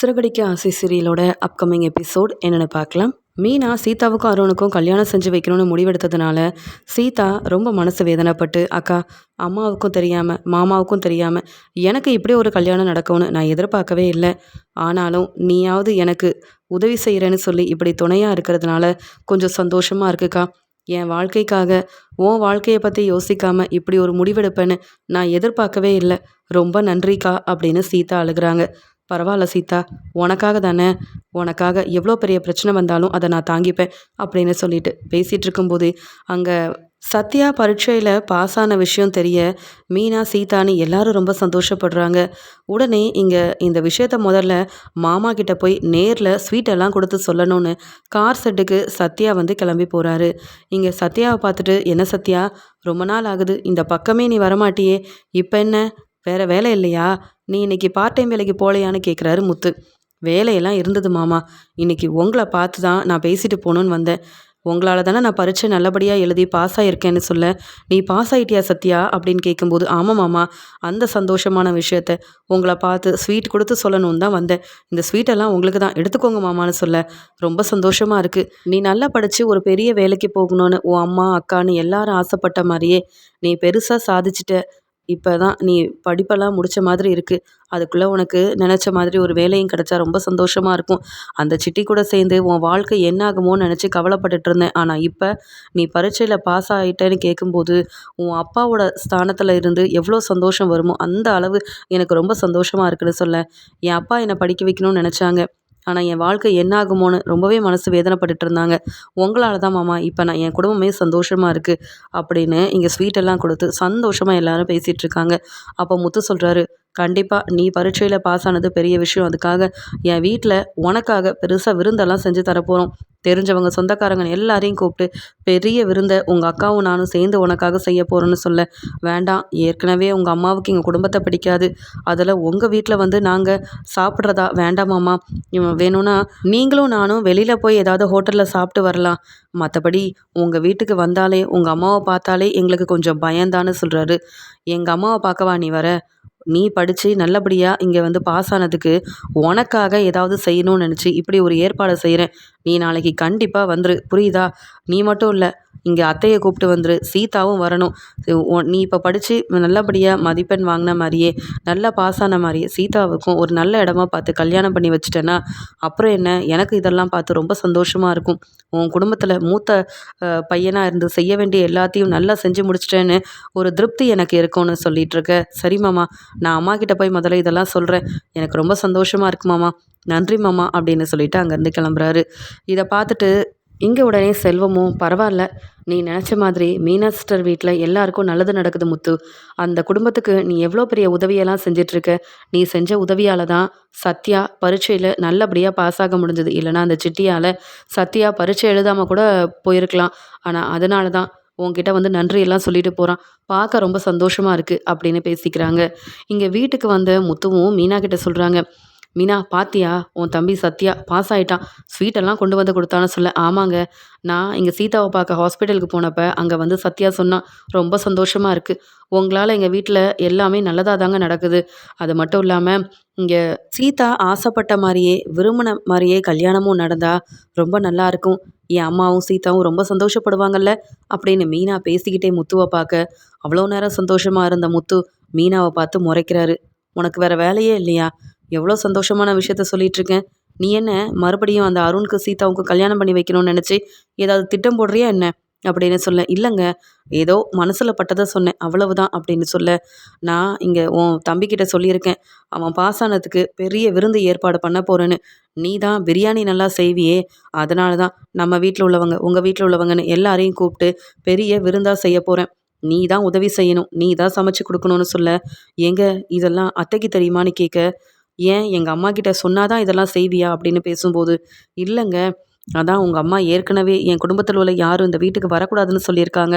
சிறகடிக்க ஆசை சீரியலோட upcoming episode என்னென்னு பார்க்கலாம். மீனா சீதாவுக்கும் அருணுக்கும் கல்யாணம் செஞ்சு வைக்கணும்னு முடிவெடுத்ததுனால சீதா ரொம்ப மனசு வேதனைப்பட்டு அக்கா அம்மாவுக்கும் தெரியாமல் மாமாவுக்கும் தெரியாமல் எனக்கு இப்படி ஒரு கல்யாணம் நடக்கும்னு நான் எதிர்பார்க்கவே இல்லை. ஆனாலும் நீயாவது எனக்கு உதவி செய்கிறேன்னு சொல்லி இப்படி துணையாக இருக்கிறதுனால கொஞ்சம் சந்தோஷமாக இருக்குக்கா. என் வாழ்க்கைக்காக உன் வாழ்க்கையை பற்றி யோசிக்காமல் இப்படி ஒரு முடிவெடுப்பேன்னு நான் எதிர்பார்க்கவே இல்லை. ரொம்ப நன்றிக்கா அப்படின்னு சீதா அழுகிறாங்க. பரவாயில்ல சீதா உனக்காக தானே உனக்காக எவ்வளோ பெரிய பிரச்சனை வந்தாலும் அதை நான் தாங்கிப்பேன் அப்படின்னு சொல்லிட்டு பேசிகிட்டு இருக்கும்போது அங்கே சத்யா பரீட்சையில் பாஸ் ஆன விஷயம் தெரிய மீனா சீதான்னு எல்லாரும் ரொம்ப சந்தோஷப்படுறாங்க. உடனே இங்கே இந்த விஷயத்த முதல்ல மாமா கிட்ட போய் நேரில் ஸ்வீட்டெல்லாம் கொடுத்து சொல்லணும்னு கார் செட்டுக்கு சத்யா வந்து கிளம்பி போகிறாரு இங்கே சத்யாவை பார்த்துட்டு என்ன சத்யா ரொம்ப நாள் ஆகுது இந்த பக்கமே நீ வரமாட்டியே இப்போ என்ன? வேற வேலை இல்லையா? நீ இன்னைக்கு பார்ட் டைம் வேலைக்கு போகலையான்னு கேட்குறாரு முத்து. வேலையெல்லாம் இருந்தது மாமா. இன்னைக்கு உங்களை பார்த்து தான் நான் பேசிட்டு போகணுன்னு வந்தேன். உங்களால் தானே நான் பரீட்சை நல்லபடியாக எழுதி பாஸ் ஆகியிருக்கேன்னு சொல்ல. நீ பாஸ் ஆகிட்டியா சத்யா? அப்படின்னு கேட்கும்போது ஆமாம் மாமா. அந்த சந்தோஷமான விஷயத்த உங்களை பார்த்து ஸ்வீட் கொடுத்து சொல்லணும்னு தான் வந்தேன். இந்த ஸ்வீட்டெல்லாம் உங்களுக்கு தான். எடுத்துக்கோங்க மாமான்னு சொல்ல. ரொம்ப சந்தோஷமாக இருக்குது நீ நல்லா படித்து ஒரு பெரிய வேலைக்கு போகணும்னு உன் அம்மா அக்கான்னு எல்லாரும் ஆசைப்பட்ட மாதிரியே நீ பெருசாக சாதிச்சிட்ட. இப்போ தான் நீ படிப்பெல்லாம் முடித்த மாதிரி இருக்குது அதுக்குள்ளே உனக்கு நினச்ச மாதிரி ஒரு வேலையும் கிடச்சா ரொம்ப சந்தோஷமாக இருக்கும். அந்த சிட்டி கூட சேர்ந்து உன் வாழ்க்கை என்ன ஆகுமோன்னு நினச்சி கவலைப்பட்டுட்டு இருந்தேன். ஆனால் இப்போ நீ பரீட்சையில் பாஸ் ஆகிட்டேன்னு கேட்கும்போது உன் அப்பாவோட ஸ்தானத்தில் இருந்து எவ்வளோ சந்தோஷம் வருமோ அந்த அளவு எனக்கு ரொம்ப சந்தோஷமாக இருக்குன்னு சொல்ல என் அப்பா என்னை படிக்க வைக்கணும்னு நினச்சாங்க. ஆனால் என் வாழ்க்கை என்ன ஆகுமோன்னு ரொம்பவே மனசு வேதனைப்பட்டுட்டு இருந்தாங்க உங்களால் தான் மாமா இப்போ நான் என் குடும்பமே சந்தோஷமாக இருக்குது அப்படின்னு இங்கே ஸ்வீட்டெல்லாம் கொடுத்து சந்தோஷமாக எல்லாரும் பேசிகிட்டு இருக்காங்க அப்போ முத்து சொல்கிறாரு கண்டிப்பாக நீ பரீட்சையில் பாஸ் ஆனது பெரிய விஷயம். அதுக்காக என் வீட்டில் உனக்காக பெருசாக விருந்தெல்லாம் செஞ்சு தரப்போகிறோம் தெரிஞ்சவங்க சொந்தக்காரங்க எல்லாரையும் கூப்பிட்டு பெரிய விருந்தை உங்கள் அக்காவும் நானும் சேர்ந்து உனக்காக செய்ய போகிறோன்னு சொல்ல வேண்டாம். ஏற்கனவே உங்கள் அம்மாவுக்கு எங்கள் குடும்பத்தை பிடிக்காது. அதில் உங்கள் வீட்டில் வந்து நாங்கள் சாப்பிட்றதா வேண்டாமாம்மா இவன் வேணும்னா நீங்களும் நானும் வெளியில் போய் ஏதாவது ஹோட்டலில் சாப்பிட்டு வரலாம். மற்றபடி உங்கள் வீட்டுக்கு வந்தாலே உங்கள் அம்மாவை பார்த்தாலே எங்களுக்கு கொஞ்சம் பயந்தான்னு சொல்கிறாரு எங்கள் அம்மாவை பார்க்கவா நீ வர? நீ படித்து நல்லபடியாக இங்கே வந்து பாஸ் ஆனதுக்கு உனக்காக ஏதாவது செய்யணும்னு நினச்சி இப்படி ஒரு ஏற்பாடை செய்கிறேன் நீ நாளைக்கு கண்டிப்பாக வந்துரு. புரியுதா? நீ மட்டும் இல்லை. இங்கே அத்தையை கூப்பிட்டு வந்துரு. சீதாவும் வரணும். நீ இப்போ படித்து நல்லபடியாக மதிப்பெண் வாங்கின மாதிரியே நல்லா பாஸ் ஆன மாதிரியே சீதாவுக்கும் ஒரு நல்ல இடமா பார்த்து கல்யாணம் பண்ணி வச்சுட்டேன்னா அப்புறம் என்ன? எனக்கு இதெல்லாம் பார்த்து ரொம்ப சந்தோஷமாக இருக்கும். உன் குடும்பத்தில் மூத்த பையனாக இருந்து செய்ய வேண்டிய எல்லாத்தையும் நல்லா செஞ்சு முடிச்சிட்டேன்னு ஒரு திருப்தி எனக்கு இருக்கும்னு சொல்லிட்டு இருக்க. சரி மாமா நான் அம்மா கிட்ட போய் முதல்ல இதெல்லாம் சொல்கிறேன் எனக்கு ரொம்ப சந்தோஷமாக இருக்கு மாமா. நன்றி மாமா அப்படின்னு சொல்லிட்டு அங்கேருந்து கிளம்புறாரு. இதை பார்த்துட்டு இங்கே உடனே செல்வமும் பரவாயில்ல. நீ நினச்ச மாதிரி மீனாஸ்டர் வீட்டில் எல்லாருக்கும் நல்லது நடக்குது முத்து. அந்த குடும்பத்துக்கு நீ எவ்வளோ பெரிய உதவியெல்லாம் செஞ்சிட்ருக்க? நீ செஞ்ச உதவியால் தான் சத்யா பரீட்சையில் நல்லபடியாக பாஸ் ஆக முடிஞ்சது. இல்லைனா அந்த சிட்டியால் சத்யா பரீட்சை எழுதாமல் கூட போயிருக்கலாம். ஆனால் அதனால தான் உங்ககிட்ட வந்து நன்றியெல்லாம் சொல்லிட்டு போகிறான் பார்க்க ரொம்ப சந்தோஷமாக இருக்குது அப்படின்னு பேசிக்கிறாங்க. இங்கே வீட்டுக்கு வந்த முத்துவும் மீனா கிட்ட சொல்கிறாங்க மீனா பாத்தியா? உன் தம்பி சத்யா பாஸ் ஆகிட்டான் ஸ்வீட்டெல்லாம் கொண்டு வந்து கொடுத்தான்னு சொல்ல. ஆமாங்க. நான் இங்கே சீதாவை பார்க்க ஹாஸ்பிட்டலுக்கு போனப்போ அங்கே வந்து சத்யா சொன்னான் ரொம்ப சந்தோஷமாக இருக்குது உங்களால் எங்கள் வீட்டில் எல்லாமே நல்லதாக தாங்க நடக்குது. அது மட்டும் இல்லாமல் இங்கே சீதா ஆசைப்பட்ட மாதிரியே விரும்பின மாதிரியே கல்யாணமும் நடந்தால் ரொம்ப நல்லா இருக்கும். என் அம்மாவும் சீதாவும் ரொம்ப சந்தோஷப்படுவாங்கல்ல? அப்படின்னு மீனா பேசிக்கிட்டே முத்துவை பார்க்க அவ்வளோ நேரம் சந்தோஷமாக இருந்த முத்து மீனாவை பார்த்து முறைக்கிறாரு. உனக்கு வேற வேலையே இல்லையா? எவ்வளோ சந்தோஷமான விஷயத்த சொல்லிட்டு இருக்கேன் நீ என்ன மறுபடியும் அந்த அருணுக்கு சீதாவுக்கு கல்யாணம் பண்ணி வைக்கணும்னு நினச்சி ஏதாவது திட்டம் போடுறியா என்ன? அப்படின்னு சொல்ல இல்லைங்க. ஏதோ மனசில் பட்டதை சொன்னேன் அவ்வளவுதான் அப்படின்னு சொல்ல. நான் இங்கே உன் தம்பிக்கிட்ட சொல்லியிருக்கேன் அவன் பாஸ் ஆனதுக்கு பெரிய விருந்து ஏற்பாடு பண்ண போகிறேன்னு நீ தான் பிரியாணி நல்லா செய்வியே அதனால தான் நம்ம வீட்டில் உள்ளவங்க உங்கள் வீட்டில் உள்ளவங்கன்னு எல்லாரையும் கூப்பிட்டு பெரிய விருந்தாக செய்ய போகிறேன் நீ தான் உதவி செய்யணும் நீ தான் சமைச்சு கொடுக்கணும்னு சொல்ல. எங்க இதெல்லாம் அத்தைக்கு தெரியுமான்னு கேட்க ஏன் எங்கள் அம்மா கிட்ட சொன்னாதான் இதெல்லாம் செய்வியா அப்படின்னு பேசும்போது இல்லைங்க அதான் உங்கள் அம்மா ஏற்கனவே என் குடும்பத்தில் உள்ள யாரும் இந்த வீட்டுக்கு வரக்கூடாதுன்னு சொல்லியிருக்காங்க.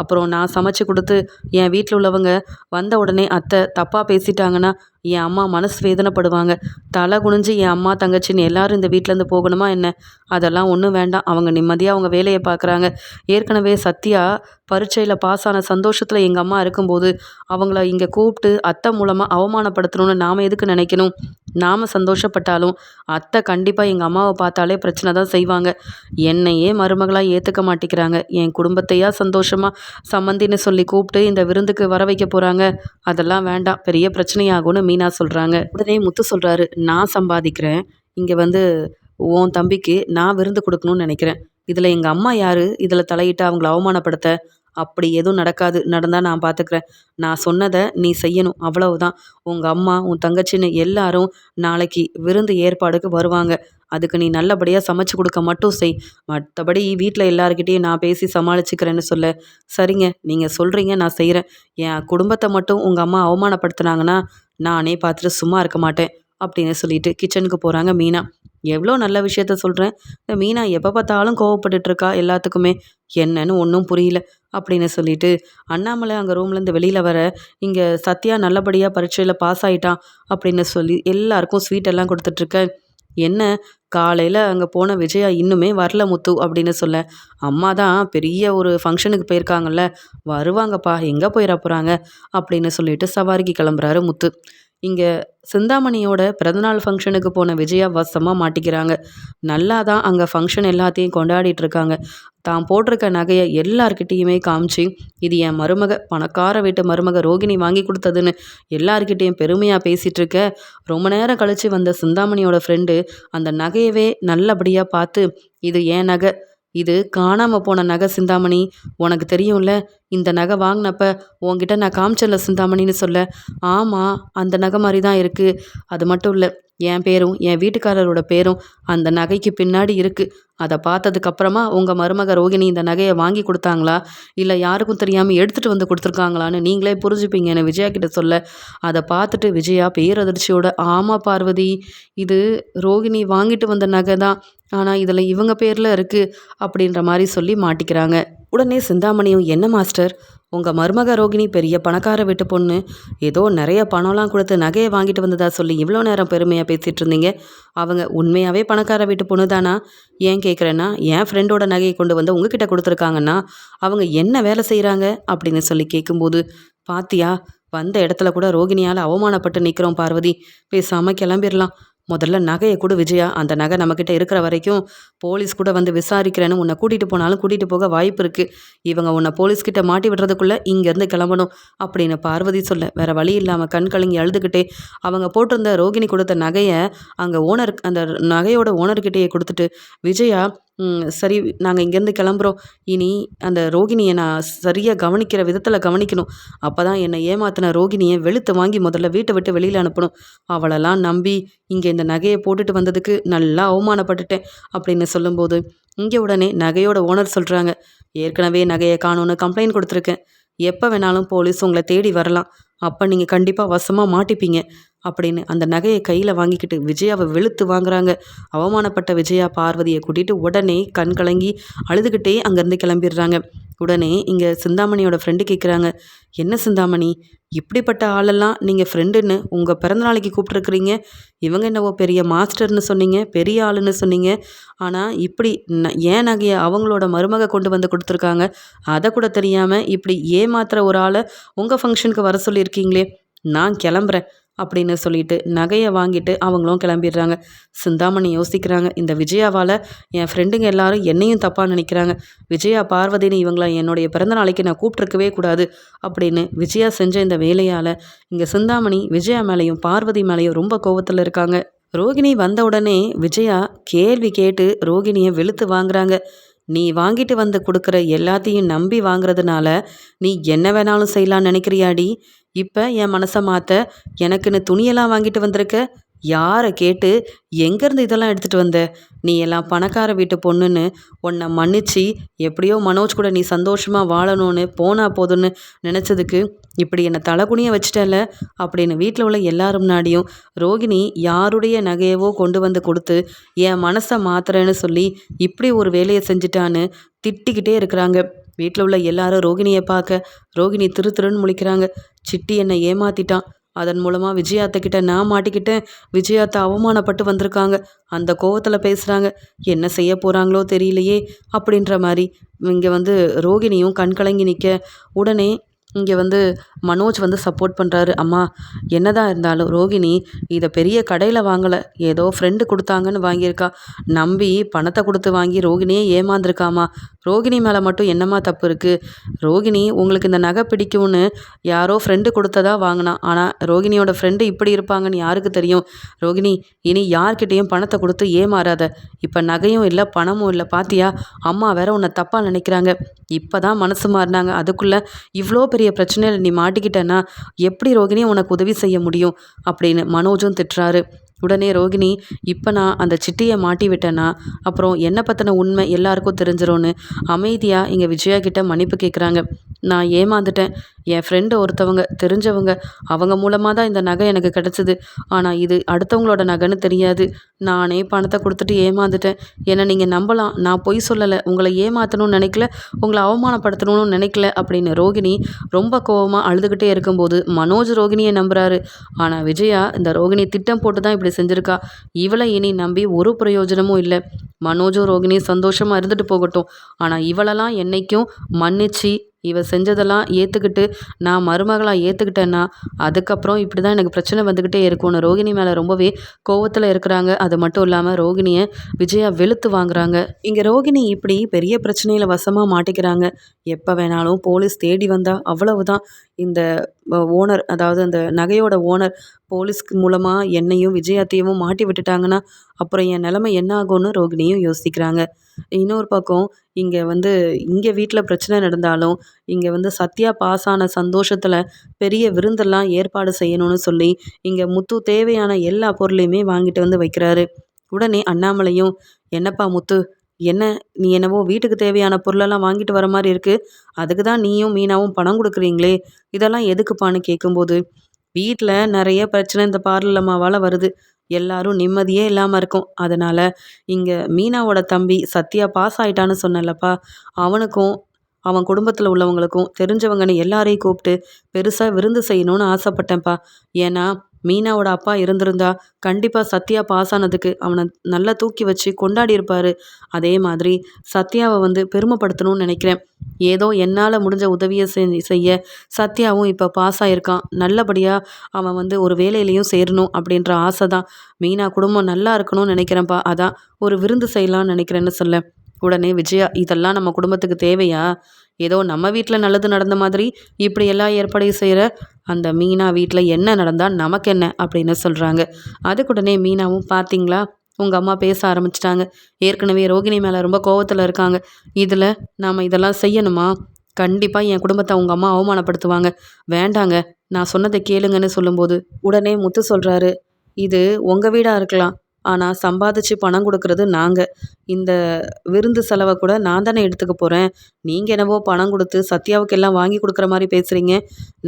அப்புறம் நான் சமைச்சு கொடுத்து என் வீட்டில் உள்ளவங்க வந்த உடனே அத்தை தப்பாக பேசிட்டாங்கன்னா என் அம்மா மனசு வேதனைப்படுவாங்க. தலை குனிஞ்சு என் அம்மா தங்கச்சின்னு எல்லாரும் இந்த வீட்டிலேருந்து போகணுமா என்ன? அதெல்லாம் ஒன்றும் வேண்டாம். அவங்க நிம்மதியாக அவங்க வேலையை பார்க்குறாங்க ஏற்கனவே சத்யா பரீட்சையில் பாஸ் ஆன சந்தோஷத்தில் எங்கள் அம்மா இருக்கும்போது அவங்கள இங்கே கூப்பிட்டு அத்தை மூலமாக அவமானப்படுத்தணும்னு நாம் எதுக்கு நினைக்கணும்? நாம் சந்தோஷப்பட்டாலும் அத்தை கண்டிப்பாக எங்கள் அம்மாவை பார்த்தாலே பிரச்சனை தான் செய்வாங்க. என்னையே மருமகளாக ஏற்றுக்க மாட்டேங்கிறாங்க. என் குடும்பத்தையா சந்தோஷமாக சம்மந்தின்னு சொல்லி கூப்பிட்டு இந்த விருந்துக்கு வர வைக்க போகிறாங்க அதெல்லாம் வேண்டாம். பெரிய பிரச்சனையாகும்னு மீனா சொல்கிறாங்க உடனே முத்து சொல்கிறாரு நான் சம்பாதிக்கிறேன். இங்கே வந்து உன் தம்பிக்கு நான் விருந்து கொடுக்கணும்னு நினைக்கிறேன். இதில் எங்கள் அம்மா யார்? இதில் தலையிட்டு அவங்கள அவமானப்படுத்த. அப்படி எதுவும் நடக்காது. நடந்தால் நான் பார்த்துக்கிறேன் நான் சொன்னதை நீ செய்யணும். அவ்வளவுதான். உங்கள் அம்மா உன் தங்கச்சின்னு எல்லாரும் நாளைக்கு விருந்து ஏற்பாடுக்கு வருவாங்க. அதுக்கு நீ நல்லபடியாக சமைச்சு கொடுக்க மட்டும் செய். மற்றபடி வீட்டில் எல்லாருக்கிட்டேயும் நான் பேசி சமாளிச்சுக்கிறேன்னு சொல்ல. சரிங்க. நீங்கள் சொல்கிறீங்க நான் செய்கிறேன் என் குடும்பத்தை மட்டும் உங்கள் அம்மா அவமானப்படுத்துனாங்கன்னா நானே பார்த்துட்டு சும்மா இருக்க மாட்டேன். அப்படின்னு சொல்லிட்டு கிச்சனுக்கு போகிறாங்க மீனா. எவ்வளோ நல்ல விஷயத்த சொல்கிறேன் இந்த மீனா எப்போ பார்த்தாலும் கோவப்பட்டுட்டு இருக்கா எல்லாத்துக்குமே. என்னன்னு ஒன்றும் புரியல அப்படின்னு சொல்லிட்டு அண்ணாமலை அங்கே ரூம்லேருந்து வெளியில் வர இங்கே சத்யா நல்லபடியாக பரீட்சையில் பாஸ் ஆகிட்டான் அப்படின்னு சொல்லி எல்லாருக்கும் ஸ்வீட் எல்லாம் கொடுத்துட்ருக்க. என்ன? காலையில் அங்கே போன விஜயா இன்னுமே வரல முத்து அப்படின்னு சொல்ல. அம்மா தான் பெரிய ஒரு ஃபங்க்ஷனுக்கு போயிருக்காங்கல்ல. வருவாங்கப்பா எங்கே போயிட போகிறாங்க அப்படின்னு சொல்லிட்டு சவாரிக்கு கிளம்புறாரு முத்து. இங்கே சிந்தாமணியோட பிறந்தநாள் ஃபங்க்ஷனுக்கு போன விஜயா வசமாக மாட்டிக்கிறாங்க. நல்லா தான் அங்கே ஃபங்க்ஷன் எல்லாத்தையும் கொண்டாடிட்டு இருக்காங்க தான் போட்டிருக்க நகையை எல்லார்கிட்டேயுமே காமிச்சு இது என் மருமக பணக்கார வீட்டு மருமக ரோகிணி வாங்கி கொடுத்ததுன்னு எல்லார்கிட்டேயும் பெருமையாக பேசிகிட்டு இருக்க ரொம்ப நேரம் கழித்து வந்த சிந்தாமணியோட ஃப்ரெண்டு அந்த நகையவே நல்லபடியாக பார்த்து இது என் நகை இது காணாமல் போன நகை சிந்தாமணி உனக்கு தெரியும்ல இந்த நகை வாங்கினப்ப உன்கிட்ட நான் காமிச்சல சிந்தாமணின்னு சொல்ல. ஆமாம் அந்த நகை மாதிரி தான் இருக்குது அது மட்டும் இல்லை என் பேரும் என் வீட்டுக்காரரோட பேரும் அந்த நகைக்கு பின்னாடி இருக்குது அதை பார்த்ததுக்கப்புறமா உங்கள் மருமக ரோகிணி இந்த நகையை வாங்கி கொடுத்தாங்களா? இல்லை யாருக்கும் தெரியாமல் எடுத்துகிட்டு வந்து கொடுத்துருக்காங்களான்னு நீங்களே புரிஞ்சுப்பீங்கன்னு விஜயா கிட்ட சொல்ல. அதை பார்த்துட்டு விஜயா பேரதிர்ச்சியோட ஆமாம் பார்வதி இது ரோகிணி வாங்கிட்டு வந்த நகை தான் ஆனால் இதில் இவங்க பேரில் இருக்குது அப்படின்ற மாதிரி சொல்லி மாட்டிக்கிறாங்க. உடனே சிந்தாமணியும் என்ன மாஸ்டர்? உங்கள் மருமக ரோகிணி பெரிய பணக்கார வீட்டு பொண்ணு. ஏதோ நிறைய பணம்லாம் கொடுத்து நகையை வாங்கிட்டு வந்ததா சொல்லி இவ்வளோ நேரம் பெருமையாக பேசிகிட்டு இருந்தீங்க. அவங்க உண்மையாகவே பணக்கார வீட்டு பொண்ணு தானா? ஏன் கேட்குறேன்னா என் ஃப்ரெண்டோட நகையை கொண்டு வந்து உங்ககிட்ட கொடுத்துருக்காங்கன்னா அவங்க என்ன வேலை செய்கிறாங்க அப்படின்னு சொல்லி கேட்கும்போது பாத்தியா வந்த இடத்துல கூட ரோகிணியால் அவமானப்பட்டு நிற்கிறோம் பார்வதி. பேசாமல் கிளம்பிடலாம் முதல்ல நகையை கூட விஜயா. அந்த நகை நம்மக்கிட்ட இருக்கிற வரைக்கும் போலீஸ் கூட வந்து விசாரிக்கிறேன்னு உன்னை கூட்டிகிட்டு போனாலும் கூட்டிகிட்டு போக வாய்ப்பு இருக்குது இவங்க உன்னை போலீஸ்கிட்ட மாட்டி விடுறதுக்குள்ளே இங்கேருந்து கிளம்பணும் அப்படின்னு பார்வதி சொல்ல. வேறு வழி இல்லாமல் கண் கலங்கி அழுதுகிட்டே அவங்க போட்டிருந்த ரோகிணி கொடுத்த நகையை அங்கே ஓனர் அந்த நகையோட ஓனர்கிட்டயே கொடுத்துட்டு விஜயா சரி நாங்கள் இங்கேருந்து கிளம்புறோம். இனி அந்த ரோகிணியை நான் சரியாக கவனிக்கிற விதத்தில் கவனிக்கணும். அப்போ தான் என்னை ஏமாத்தின ரோகிணியை வெளுத்து வாங்கி முதல்ல வீட்டை விட்டு வெளியில் அனுப்பணும். அவளெல்லாம் நம்பி இங்கே இந்த நகையை போட்டுட்டு வந்ததுக்கு நல்லா அவமானப்பட்டுட்டேன் அப்படின்னு சொல்லும்போது இங்கே உடனே நகையோட ஓனர் சொல்கிறாங்க ஏற்கனவே நகையை காணும்னு கம்ப்ளைண்ட் கொடுத்துருக்கேன். எப்போ வேணாலும் போலீஸ் உங்களை தேடி வரலாம். அப்போ நீங்கள் கண்டிப்பாக வசமாக மாட்டிப்பீங்க. அப்படின்னு அந்த நகையை கையில் வாங்கிக்கிட்டு விஜயாவை வெளுத்து வாங்குறாங்க. அவமானப்பட்ட விஜயா பார்வதியை கூட்டிகிட்டு உடனே கண் கலங்கி அழுதுகிட்டே அங்கேருந்து கிளம்பிடுறாங்க. உடனே இங்கே சிந்தாமணியோட ஃப்ரெண்டு கேட்குறாங்க என்ன சிந்தாமணி? இப்படிப்பட்ட ஆளெல்லாம் நீங்கள் ஃப்ரெண்டுன்னு உங்கள் பிறந்தநாளைக்கு கூப்பிட்ருக்குறீங்க இவங்க என்னவோ பெரிய மாஸ்டர்னு சொன்னீங்க பெரிய ஆளுன்னு சொன்னீங்க. ஆனால் இப்படி ஏன் நகையை அவங்களோட மருமக கொண்டு வந்து கொடுத்துருக்காங்க? அதை கூட தெரியாமல் இப்படி ஏமாத்துற ஒரு ஆளை உங்கள் ஃபங்க்ஷனுக்கு வர சொல்லியிருக்கீங்களே. நான் கிளம்புறேன். அப்படின்னு சொல்லிட்டு நகையை வாங்கிட்டு அவங்களும் கிளம்பிடுறாங்க. சிந்தாமணி யோசிக்கிறாங்க இந்த விஜயாவால் என் ஃப்ரெண்டுங்க எல்லாரும் என்னையும் தப்பாக நினைக்கிறாங்க. விஜயா பார்வதினு இவங்கள என்னுடைய பிறந்த நாளைக்கு நான் கூப்பிட்ருக்கவே கூடாது அப்படின்னு விஜயா செஞ்ச இந்த வேலையால் இங்கே சிந்தாமணி விஜயா மேலேயும் பார்வதி மேலேயும் ரொம்ப கோவத்தில் இருக்காங்க. ரோகிணி வந்த உடனே விஜயா கேள்வி கேட்டு ரோகிணியை வெளுத்து வாங்குறாங்க. நீ வாங்கிட்டு வந்து கொடுக்குற எல்லாத்தையும் நம்பி வாங்குறதுனால நீ என்ன வேணாலும் செய்யலாம்னு நினைக்கிறியாடி? இப்போ என் மனசை மாற்ற எனக்குன்னு துணியெல்லாம் வாங்கிட்டு வந்திருக்க? யாரை கேட்டு எங்கேருந்து இதெல்லாம் எடுத்துகிட்டு வந்த? நீ எல்லாம் பணக்கார வீட்டு பொண்ணுன்னு உன்னை மன்னிச்சு எப்படியோ மனோஜ் கூட நீ சந்தோஷமாக வாழணும்னு போனா போதும்னு நினச்சதுக்கு இப்படி என்னை தலைகுனிய வச்சிட்டல அப்படின்னு வீட்டில் உள்ள எல்லாரும் முன்னாடியும் ரோகிணி யாருடைய நகையவோ கொண்டு வந்து கொடுத்து என் மனசை மாத்துறேன்னு சொல்லி இப்படி ஒரு வேலையை செஞ்சுட்டான்னு திட்டிக்கிட்டே இருக்கிறாங்க. வீட்டில் உள்ள எல்லாரும் ரோகிணியை பார்க்க ரோகிணி திரு திருன்னு முழிக்கிறாங்க. சிட்டி என்னை ஏமாத்திட்டான். அதன் மூலமாக விஜயாத்த கிட்ட நான் மாட்டிக்கிட்டேன். விஜயாத்த அவமானப்பட்டு வந்திருக்காங்க. அந்த கோவத்தில் பேசுகிறாங்க என்ன செய்ய போகிறாங்களோ தெரியலையே. அப்படின்ற மாதிரி இங்கே வந்து ரோகிணியும் கண்கலங்கி நிற்க உடனே இங்கே வந்து மனோஜ் வந்து சப்போர்ட் பண்ணுறாரு அம்மா என்னதான் இருந்தாலும் ரோகிணி இதை பெரிய கடையில் வாங்கலை. ஏதோ ஃப்ரெண்டு கொடுத்தாங்கன்னு வாங்கியிருக்கா. நம்பி பணத்தை கொடுத்து வாங்கி ரோகிணியே ஏமாந்துருக்காமா. ரோகிணி மேலே மட்டும் என்னம்மா தப்பு இருக்குது ரோகிணி உங்களுக்கு இந்த நகை பிடிக்கும்னு யாரோ ஃப்ரெண்டு கொடுத்ததா வாங்கினா. ஆனால் ரோகிணியோட ஃப்ரெண்டு இப்படி இருப்பாங்கன்னு யாருக்கு தெரியும்? ரோகிணி இனி யார்கிட்டேயும் பணத்தை கொடுத்து ஏமாறாத. இப்போ நகையும் இல்லை பணமும் இல்லை பாத்தியா? அம்மா வேற உன்னை தப்பாக நினைக்கிறாங்க. இப்போ தான் மனசு மாறினாங்க. அதுக்குள்ளே இவ்வளோ பெரிய பிரச்சனையில் நீ மாட்டிக்கிட்டேன்னா எப்படி ரோகிணி உனக்கு உதவி செய்ய முடியும்? அப்படின்னு மனோஜும் திட்டுறாரு. உடனே ரோகிணி இப்போ நான் அந்த சிட்டியை மாட்டி விட்டேன்னா அப்புறம் என்னை பற்றின உண்மை எல்லாருக்கும் தெரிஞ்சிரும்னு அமைதியாக இங்கே விஜயா கிட்ட மன்னிப்பு கேட்குறாங்க நான் ஏமாந்துட்டேன். என் ஃப்ரெண்டு ஒருத்தவங்க தெரிஞ்சவங்க அவங்க மூலமாக தான் இந்த நகை எனக்கு கிடச்சிது. ஆனால் இது அடுத்தவங்களோட நகைன்னு தெரியாது. நானே பணத்தை கொடுத்துட்டு ஏமாந்துட்டேன். என்னை நீங்கள் நம்பலாம். நான் பொய் சொல்லலை. உங்களை ஏமாற்றணும்னு நினைக்கல. உங்களை அவமானப்படுத்தணும்னு நினைக்கல. அப்படின்னு ரோகிணி ரொம்ப கோபமாக அழுதுகிட்டே இருக்கும்போது மனோஜ் ரோகிணியை நம்புறாரு. ஆனால் விஜயா இந்த ரோகிணி திட்டம் போட்டு தான் இப்படி செஞ்சுருக்கா. இவளை இனி நம்பி ஒரு பிரயோஜனமும் இல்லை. மனோஜும் ரோகிணியும் சந்தோஷமாக இருந்துட்டு போகட்டும். ஆனால் இவளெல்லாம் என்னைக்கும் மன்னிச்சு இவ செஞ்சதெல்லாம் ஏற்றுக்கிட்டு நான் மருமகளாக ஏற்றுக்கிட்டேன்னா அதுக்கப்புறம் இப்படி தான் எனக்கு பிரச்சனை வந்துக்கிட்டே இருக்கும்னு ரோகிணி மேலே ரொம்பவே கோவத்தில் இருக்கிறாங்க. அது மட்டும் இல்லாமல் ரோகிணியை விஜயா வெளுத்து வாங்குறாங்க. இங்கே ரோகிணி இப்படி பெரிய பிரச்சனையில் வசமாக மாட்டிக்கிறாங்க. எப்போ வேணாலும் போலீஸ் தேடி வந்தால் அவ்வளவுதான். இந்த ஓனர் அதாவது அந்த நகையோட ஓனர் போலீஸ்க்கு மூலமாக என்னையும் விஜயாத்தையும் மாட்டி விட்டுட்டாங்கன்னா அப்புறம் என் நிலமை என்ன ஆகும்னு ரோகிணியும் யோசிக்கிறாங்க. இன்னொரு பக்கம் இங்கே வந்து இங்கே வீட்டில் பிரச்சனை நடந்தாலும் இங்கே வந்து சத்யா பாஸ் ஆன சந்தோஷத்தில் பெரிய விருந்தெல்லாம் ஏற்பாடு செய்யணும்னு சொல்லி இங்கே முத்து தேவையான எல்லா பொருளையுமே வாங்கிட்டு வந்து வைக்கிறாரு. உடனே அண்ணாமலையும் என்னப்பா முத்து என்ன நீ என்னவோ வீட்டுக்கு தேவையான பொருளெல்லாம் வாங்கிட்டு வர மாதிரி இருக்குது அதுக்கு தான் நீயும் மீனாவும் பணம் கொடுக்குறீங்களே இதெல்லாம் எதுக்குப்பான்னு கேட்கும்போது வீட்டில் நிறைய பிரச்சனை இந்த பார்லமாவால் வருது. எல்லாரும் நிம்மதியே இல்லாமல் இருக்கும். அதனால் இங்கே மீனாவோட தம்பி சத்யா பாஸ் ஆயிட்டான்னு சொன்னேன்லப்பா. அவனுக்கும் அவன் குடும்பத்தில் உள்ளவங்களுக்கும் தெரிஞ்சவங்கன்னு எல்லாரையும் கூப்பிட்டு பெருசாக விருந்து செய்யணும்னு ஆசைப்பட்டேன்ப்பா. ஏன்னா மீனாவோட அப்பா இருந்திருந்தா கண்டிப்பாக சத்யா பாஸ் ஆனதுக்கு அவனை நல்லா தூக்கி வச்சு கொண்டாடி இருப்பார். அதே மாதிரி சத்யாவை வந்து பெருமைப்படுத்தணும்னு நினைக்கிறேன். ஏதோ என்னால் முடிஞ்ச உதவியை செய்ய சத்யாவும் இப்போ பாஸ் ஆகிருக்கான் நல்லபடியாக அவன் வந்து ஒரு வேலையிலையும் சேரணும் அப்படின்ற ஆசை தான் மீனா குடும்பம் நல்லா இருக்கணும்னு நினைக்கிறேன்ப்பா. அதான் ஒரு விருந்து செய்யலாம்னு நினைக்கிறேன்னு சொல்ல உடனே விஜயா இதெல்லாம் நம்ம குடும்பத்துக்கு தேவையா? ஏதோ நம்ம வீட்டில் நல்லது நடந்த மாதிரி இப்படி எல்லா ஏற்பாடையும் செய்கிற அந்த மீனா வீட்டில் என்ன நடந்தால் நமக்கு என்ன அப்படின்னு சொல்கிறாங்க அதுக்குடனே மீனாவும் பார்த்தீங்களா? உங்கள் அம்மா பேச ஆரம்பிச்சிட்டாங்க. ஏற்கனவே ரோகிணி மேலே ரொம்ப கோவத்தில் இருக்காங்க. இதில் நாம் இதெல்லாம் செய்யணுமா? கண்டிப்பாக என் குடும்பத்தை அவங்க அம்மா அவமானப்படுத்துவாங்க. வேண்டாங்க. நான் சொன்னதை கேளுங்கன்னு சொல்லும்போது உடனே முத்து சொல்கிறாரு இது உங்கள் வீடாக இருக்கலாம். ஆனால் சம்பாதிச்சு பணம் கொடுக்கறது நாங்கள் இந்த விருந்து செலவை கூட நான் தானே எடுத்துக்க போகிறேன் நீங்கள் என்னவோ பணம் கொடுத்து சத்யாவுக்கு எல்லாம் வாங்கி கொடுக்குற மாதிரி பேசுகிறீங்க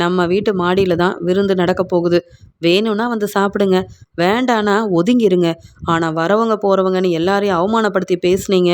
நம்ம வீட்டு மாடியில் தான் விருந்து நடக்க போகுது. வேணும்னா வந்து சாப்பிடுங்க. வேண்டானா ஒதுங்கிருங்க. ஆனால் வரவங்க போகிறவங்கன்னு எல்லாரையும் அவமானப்படுத்தி பேசுனீங்க.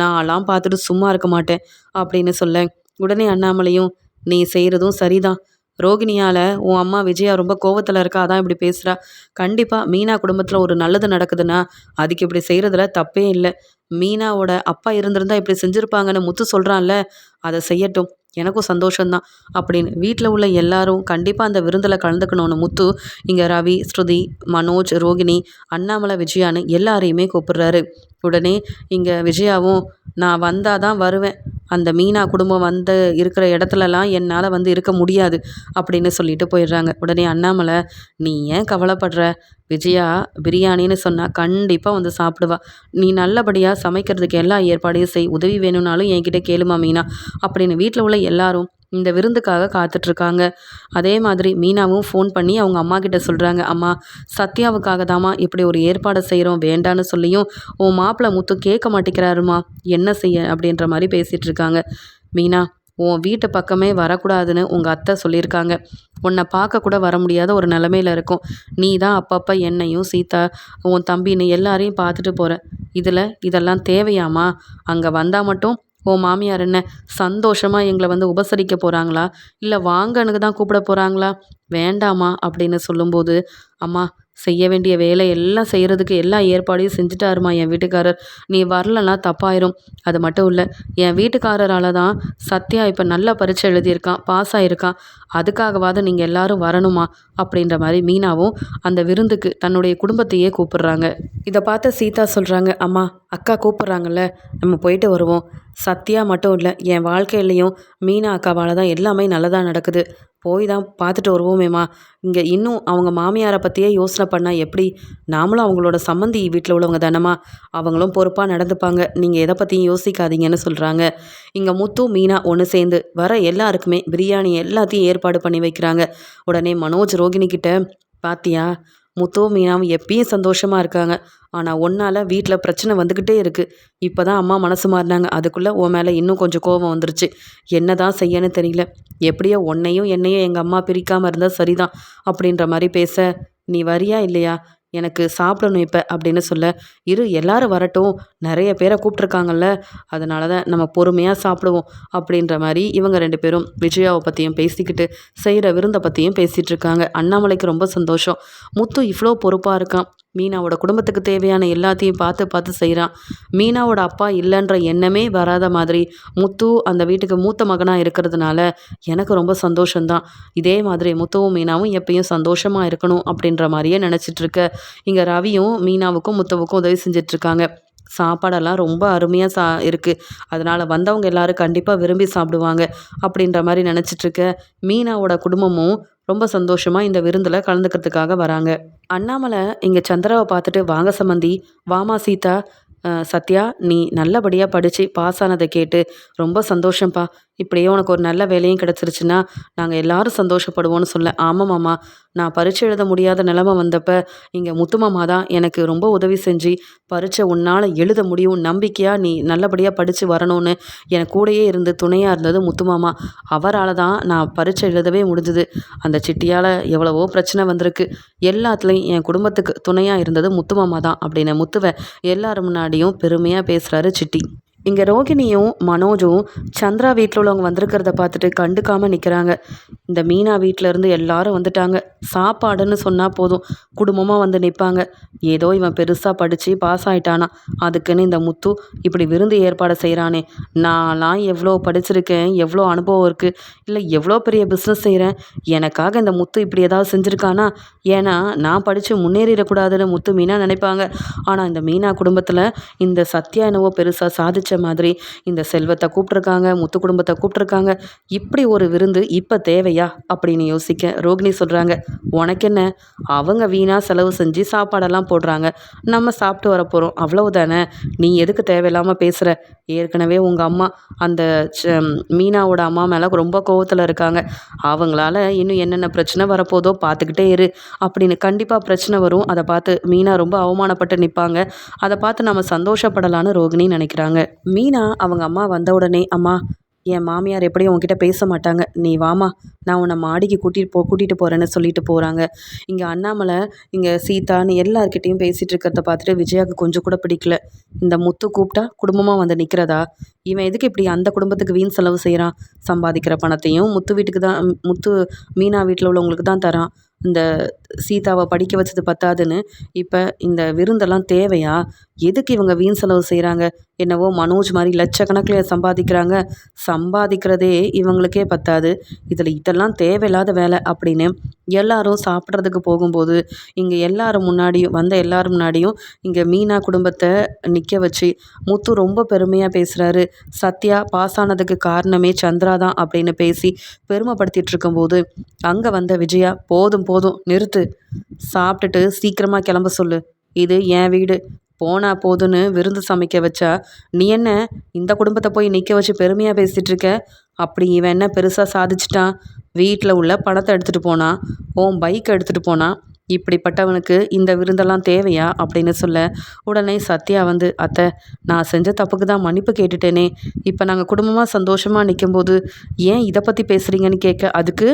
நான்லாம் பார்த்துட்டு சும்மா இருக்க மாட்டேன். அப்படின்னு சொல்ல உடனே அண்ணாமலையும் நீ செய்கிறதும் சரிதான். ரோகிணியால் உன் அம்மா விஜயா ரொம்ப கோவத்தில் இருக்கா? அதான் இப்படி பேசுகிறா கண்டிப்பாக மீனா குடும்பத்தில் ஒரு நல்லது நடக்குதுன்னா அதுக்கு இப்படி செய்கிறதுல தப்பே இல்லை. மீனாவோட அப்பா இருந்திருந்தா இப்படி செஞ்சுருப்பாங்கன்னு முத்து சொல்கிறான்ல அதை செய்யட்டும். எனக்கும் சந்தோஷம்தான். அப்படின்னு வீட்டில் உள்ள எல்லாரும் கண்டிப்பாக அந்த விருந்தில் கலந்துக்கணும்னு முத்து இங்கே ரவி ஸ்ருதி மனோஜ் ரோகிணி அண்ணாமலை விஜயான்னு எல்லாரையுமே கூப்பிடுறாரு. உடனே இங்கே விஜயாவும் நான் வந்தால் தான் வருவேன். அந்த மீனா குடும்பம் வந்து இருக்கிற இடத்துலலாம் என்னால் வந்து இருக்க முடியாது அப்படின்னு சொல்லிட்டு போயிடுறாங்க. உடனே அண்ணாமலை நீ ஏன் கவலைப்படுற? விஜயா பிரியாணின்னு சொன்னால் கண்டிப்பாக வந்து சாப்பிடுவா. நீ நல்லபடியாக சமைக்கிறதுக்கு எல்லா ஏற்பாடையும் செய். உதவி வேணும்னாலும் என்கிட்ட கேளுமா மீனா? அப்படின்னு வீட்டில் உள்ள எல்லாரும் இந்த விருந்துக்காக காத்துட்ருக்காங்க. அதே மாதிரி மீனாவும் ஃபோன் பண்ணி அவங்க அம்மா கிட்ட சொல்கிறாங்க அம்மா சத்யாவுக்காக தாம்மா இப்படி ஒரு ஏற்பாடு செய்கிறோம் வேண்டான்னு சொல்லியும் உன் மாப்பிள்ளை முத்து கேட்க மாட்டேங்கிறாருமா என்ன செய்ய? அப்படின்ற மாதிரி பேசிகிட்டு இருக்காங்க மீனா உன் வீட்டு பக்கமே வரக்கூடாதுன்னு உங்கள் அத்தை சொல்லியிருக்காங்க. உன்னை பார்க்க கூட வர முடியாத ஒரு நிலமையில இருக்கும். நீ தான் அப்பப்போ என்னையும் சீதா உன் தம்பின்னு எல்லாரையும் பார்த்துட்டு போகிற இதில் இதெல்லாம் தேவையாமா அங்கே வந்தால் மட்டும் உன் மாமியார் என்ன சந்தோஷமாக எங்களை வந்து உபசரிக்க போகிறாங்களா இல்லை வாங்கனுக்கு தான் கூப்பிட போகிறாங்களா வேண்டாமா? அப்படின்னு சொல்லும்போது அம்மா செய்ய வேண்டிய வேலை எல்லாம் செய்கிறதுக்கு எல்லா ஏற்பாடையும் செஞ்சுட்டாருமா என் வீட்டுக்காரர். நீ வரலன்னா தப்பாயிரும். அது மட்டும் இல்லை என் வீட்டுக்காரரால் தான் சத்யா இப்போ நல்லா பரீட்சை எழுதியிருக்கான் பாஸ் ஆகியிருக்கான் அதுக்காகவாது நீங்கள் எல்லாரும் வரணுமா? அப்படின்ற மாதிரி மீனாவும் அந்த விருந்துக்கு தன்னுடைய குடும்பத்தையே கூப்பிடுறாங்க. இதை பார்த்த சீதா சொல்கிறாங்க அம்மா அக்கா கூப்பிட்றாங்கல்ல நம்ம போயிட்டு வருவோம். சத்யா மட்டும் இல்லை என் வாழ்க்கையிலையும் மீனா அக்காவால் தான் எல்லாமே நல்லதாக நடக்குது. போய் தான் பார்த்துட்டு வருவோமேம்மா. இங்கே இன்னும் அவங்க மாமியாரை பற்றியே யோசனை பண்ணால் எப்படி? நாமளும் அவங்களோட சம்மந்தி வீட்டில் உள்ளவங்க தானம்மா. அவங்களும் பொறுப்பாக நடந்துப்பாங்க. நீங்கள் எதை பற்றியும் யோசிக்காதீங்கன்னு சொல்கிறாங்க இங்கே முத்து மீனா ஒன்று சேர்ந்து வர எல்லாருக்குமே பிரியாணி எல்லாத்தையும் ஏற்பாடு பண்ணி வைக்கிறாங்க. உடனே மனோஜ் ரோகிணி கிட்ட பாத்தியா? முத்துவும் மீனாவும் எப்பயும் சந்தோஷமாக இருக்காங்க. ஆனால் ஒன்றால் வீட்டில் பிரச்சனை வந்துக்கிட்டே இருக்குது இப்போ தான் அம்மா மனசு மாறினாங்க. அதுக்குள்ளே உன் மேலே இன்னும் கொஞ்சம் கோபம் வந்துருச்சு. என்ன தான் செய்யன்னு தெரியல. எப்படியோ உன்னையும் என்னையும் எங்கள் அம்மா பிரிக்காமல் இருந்தால் சரிதான் அப்படின்ற மாதிரி பேச நீ வரியா இல்லையா? எனக்கு சாப்பிடணும் இப்போ அப்படின்னு சொல்ல இரு எல்லாரும் வரட்டும். நிறைய பேரை கூப்பிட்ருக்காங்கல்ல அதனால தான் நம்ம பொறுமையாக சாப்பிடுவோம் அப்படின்ற மாதிரி இவங்க ரெண்டு பேரும் விஜயாவை பற்றியும் பேசிக்கிட்டு செய்கிற விருந்தை பற்றியும் பேசிகிட்டு இருக்காங்க. அண்ணாமலைக்கு ரொம்ப சந்தோஷம். முத்து இவ்வளோ பொறுப்பாக இருக்கான். மீனாவோட குடும்பத்துக்கு தேவையான எல்லாத்தையும் பார்த்து பார்த்து செய்கிறான் மீனாவோட அப்பா இல்லைன்ற எண்ணமே வராத மாதிரி முத்து அந்த வீட்டுக்கு மூத்த மகனாக இருக்கிறதுனால எனக்கு ரொம்ப சந்தோஷம்தான். இதே மாதிரி முத்துவும் மீனாவும் எப்பயும் சந்தோஷமாக இருக்கணும் அப்படின்ற மாதிரியே நினச்சிட்ருக்க இங்கே ரவியும் மீனாவுக்கும் முத்துவுக்கும் உதவி செஞ்சிட்ருக்காங்க சாப்பாடெல்லாம் ரொம்ப அருமையாக சா இருக்குது அதனால் வந்தவங்க எல்லோரும் கண்டிப்பாக விரும்பி சாப்பிடுவாங்க அப்படின்ற மாதிரி நினச்சிட்ருக்க மீனாவோட குடும்பமும் ரொம்ப சந்தோஷமாக இந்த விருந்தில் கலந்துக்கிறதுக்காக வராங்க. அண்ணாமலை இங்கே சந்திராவை பார்த்துட்டு வாங்க சம்மந்தி வாமா சீதா சத்யா நீ நல்லபடியாக படித்து பாஸ் ஆனதை கேட்டு ரொம்ப சந்தோஷம்ப்பா இப்படியே உனக்கு ஒரு நல்ல வேலையும் கிடச்சிருச்சுன்னா நாங்கள் எல்லாரும் சந்தோஷப்படுவோம்னு சொல்ல ஆமாம் மாமா நான் பரீட்சை எழுத முடியாத நிலமை வந்தப்போ இங்கே முத்துமாமா தான் எனக்கு ரொம்ப உதவி செஞ்சு பரீட்சை உன்னால் எழுத முடியும் நம்பிக்கையாக நீ நல்லபடியாக படித்து வரணும்னு எனக்கு கூடையே இருந்து துணையாக இருந்தது முத்துமாமா அவரால் தான் நான் பரீட்சை எழுதவே முடிஞ்சுது. அந்த சிட்டியால் எவ்வளவோ பிரச்சனை வந்திருக்கு. எல்லாத்துலேயும் என் குடும்பத்துக்கு துணையாக இருந்தது முத்துமாமா தான் அப்படின்னு முத்துவை எல்லார் முன்னாடியும் பெருமையாக பேசுகிறாரு சிட்டி. இங்கே ரோகிணியும் மனோஜும் சந்திரா வீட்டில் உள்ளவங்க வந்திருக்கிறத பார்த்துட்டு கண்டுக்காமல் நிற்கிறாங்க இந்த மீனா வீட்டிலேருந்து எல்லாரும் வந்துட்டாங்க. சாப்பாடுன்னு சொன்னால் போதும். குடும்பமாக வந்து நிற்பாங்க ஏதோ இவன் பெருசாக படித்து பாஸ் ஆகிட்டானா அதுக்குன்னு இந்த முத்து இப்படி விருந்து ஏற்பாடு செய்கிறானே நான்லாம் எவ்வளோ படிச்சிருக்கேன் எவ்வளோ அனுபவம் இருக்குது இல்லை எவ்வளோ பெரிய பிஸ்னஸ் செய்கிறேன் எனக்காக இந்த முத்து இப்படி ஏதாவது செஞ்சுருக்கானா? ஏன்னா நான் படித்து முன்னேறிடக்கூடாதுன்னு முத்து மீனா நினைப்பாங்க. ஆனால் இந்த மீனா குடும்பத்தில் இந்த சத்யா என்னவோ பெருசாக சாதித்த மாதிரி இந்த செல்வத்தை கூப்பிட்ருக்காங்க முத்து குடும்பத்தை கூப்பிட்ருக்காங்க இப்படி ஒரு விருந்து இப்போ தேவையா அப்படின்னு யோசிக்க ரோகிணி சொல்கிறாங்க உனக்கு என்ன அவங்க வீணாக செலவு செஞ்சு சாப்பாடெல்லாம் போடுறாங்க. நம்ம சாப்பிட்டு வர போகிறோம் அவ்வளவுதானே? நீ எதுக்கு தேவையில்லாமல் பேசுகிற ஏற்கனவே உங்கள் அம்மா அந்த மீனாவோட அம்மா மேலே ரொம்ப கோவத்தில் இருக்காங்க. அவங்களால இன்னும் என்னென்ன பிரச்சனை வரப்போதோ பார்த்துக்கிட்டே இரு அப்படின்னு கண்டிப்பாக பிரச்சனை வரும். அதை பார்த்து மீனா ரொம்ப அவமானப்பட்டு நிற்பாங்க அதை பார்த்து நம்ம சந்தோஷப்படலான்னு ரோகிணி நினைக்கிறாங்க. மீனா அவங்க அம்மா வந்த உடனே அம்மா என் மாமியார் எப்படியும் உங்ககிட்ட பேச மாட்டாங்க. நீ வாமா நான் உன்னை மாடிக்கு கூட்டிகிட்டு போ கூட்டிகிட்டு போகிறேன்னு சொல்லிட்டு போகிறாங்க இங்கே அண்ணாமலை இங்கே சீதான்னு எல்லாருக்கிட்டேயும் பேசிகிட்டு இருக்கிறத பார்த்துட்டு விஜயாவுக்கு கொஞ்சம் கூட பிடிக்கல. இந்த முத்து கூப்பிட்டா குடும்பமாக வந்து நிற்கிறதா இவன் எதுக்கு இப்படி அந்த குடும்பத்துக்கு வீண் செலவு செய்கிறான் சம்பாதிக்கிற பணத்தையும் முத்து வீட்டுக்கு தான் முத்து மீனா வீட்டில் உள்ளவங்களுக்கு தான் தரான். இந்த சீதாவை படிக்க வச்சது பத்தாதுன்னு இப்போ இந்த விருந்தெல்லாம் தேவையா? எதுக்கு இவங்க வீண் செலவு செய்கிறாங்க என்னவோ மனோஜ் மாதிரி லட்சக்கணக்கில் சம்பாதிக்கிறாங்க. சம்பாதிக்கிறதே இவங்களுக்கே பத்தாது. இதில் இதெல்லாம் தேவையில்லாத வேலை அப்படின்னு எல்லாரும் சாப்பிட்றதுக்கு போகும்போது இங்கே எல்லாரும் முன்னாடியும் வந்த எல்லாரும் முன்னாடியும் இங்கே மீனா குடும்பத்தை நிற்க வச்சு முத்து ரொம்ப பெருமையாக பேசுகிறாரு சத்யா பாஸ் ஆனதுக்கு காரணமே சந்திரா தான் அப்படின்னு பேசி பெருமைப்படுத்திட்டு இருக்கும்போது அங்கே வந்த விஜயா போதும் போதும் நிறுத்து. சாப்பிட்டுட்டு சீக்கிரமாக கிளம்ப சொல்லு. இது என் வீடு. போனா போதுன்னு விருந்து சமைக்க வச்சா நீ என்ன இந்த குடும்பத்தை போய் நிற்க வச்சு பெருமையாக பேசிகிட்டு இருக்க? அப்படி இவன் என்ன பெருசாக சாதிச்சிட்டான்? வீட்டில் உள்ள பணத்தை எடுத்துகிட்டு போனான் உன் பைக் எடுத்துகிட்டு போனான் இப்படிப்பட்டவனுக்கு இந்த விருந்தெல்லாம் தேவையா? அப்படின்னு சொல்ல உடனே சத்யா வந்து அத்தை நான் செஞ்ச தப்புக்கு தான் மன்னிப்பு கேட்டுட்டேனே. இப்போ நாங்கள் குடும்பமாக சந்தோஷமாக நிற்கும்போது ஏன் இதை பற்றி பேசுகிறீங்கன்னு கேட்க அதுக்கு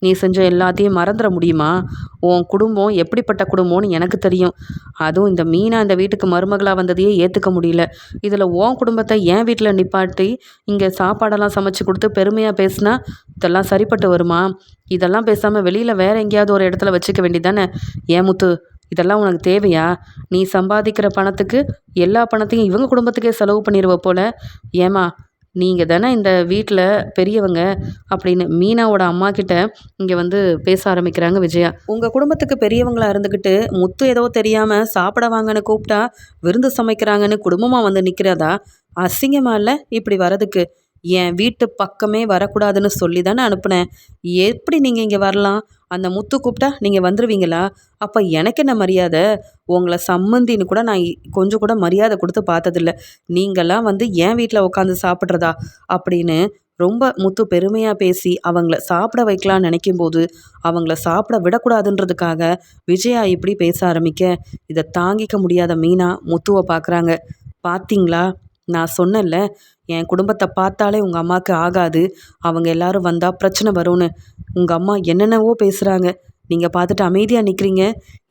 நீ செஞ்ச எல்லாத்தையும் மறந்துட முடியுமா? உன் குடும்பம் எப்படிப்பட்ட குடும்பம்னு எனக்கு தெரியும். அதுவும் இந்த மீனா இந்த வீட்டுக்கு மருமகளாக வந்ததையே ஏற்றுக்க முடியல. இதில் உன் குடும்பத்தை என் வீட்டில் நிப்பாட்டி இங்கே சாப்பாடெல்லாம் சமைச்சு கொடுத்து பெருமையாக பேசினா இதெல்லாம் சரிப்பட்டு வருமா? இதெல்லாம் பேசாமல் வெளியில் வேற எங்கேயாவது ஒரு இடத்துல வச்சுக்க வேண்டியதானே ஏன் முத்து? இதெல்லாம் உனக்கு தேவையா? நீ சம்பாதிக்கிற பணத்துக்கு எல்லா பணத்தையும் இவங்க குடும்பத்துக்கே செலவு பண்ணிடுவ போல. ஏமா நீங்கள் தானே இந்த வீட்டில் பெரியவங்க அப்படின்னு மீனாவோட அம்மா கிட்ட இங்கே வந்து பேச ஆரம்பிக்கிறாங்க விஜயா. உங்கள் குடும்பத்துக்கு பெரியவங்களாக இருந்துக்கிட்டு முத்து ஏதோ தெரியாமல் சாப்பிட வாங்கன்னு கூப்பிட்டா விருந்து சமைக்கிறாங்கன்னு குடும்பமாக வந்து நிற்கிறதா அசிங்கமாக இல்லை? இப்படி வரதுக்கு என் வீட்டு பக்கமே வரக்கூடாதுன்னு சொல்லி தானே அனுப்புனேன். எப்படி நீங்கள் இங்கே வரலாம்? அந்த முத்து கூப்பிட்டா நீங்கள் வந்துடுவீங்களா அப்போ எனக்கு என்ன மரியாதை? உங்களை சம்மந்தின்னு கூட நான் கொஞ்சம் கூட மரியாதை கொடுத்து பார்த்ததில்ல. நீங்களாம் வந்து என் வீட்டில் உட்காந்து சாப்பிட்றதா? அப்படின்னு ரொம்ப முத்து பெருமையாக பேசி அவங்கள சாப்பிட வைக்கலான்னு நினைக்கும்போது அவங்கள சாப்பிட விடக்கூடாதுன்றதுக்காக விஜயா இப்படி பேச ஆரம்பிக்க இதை தாங்கிக்க முடியாத மீனா முத்துவை பார்க்குறாங்க. பார்த்தீங்களா நான் சொன்னேன்ல என் குடும்பத்தை பார்த்தாலே உங்கள் அம்மாவுக்கு ஆகாது. அவங்க எல்லாரும் வந்தால் பிரச்சனை வரும்னு. உங்கள் அம்மா என்னென்னவோ பேசுகிறாங்க நீங்கள் பார்த்துட்டு அமைதியாக நிற்கிறீங்க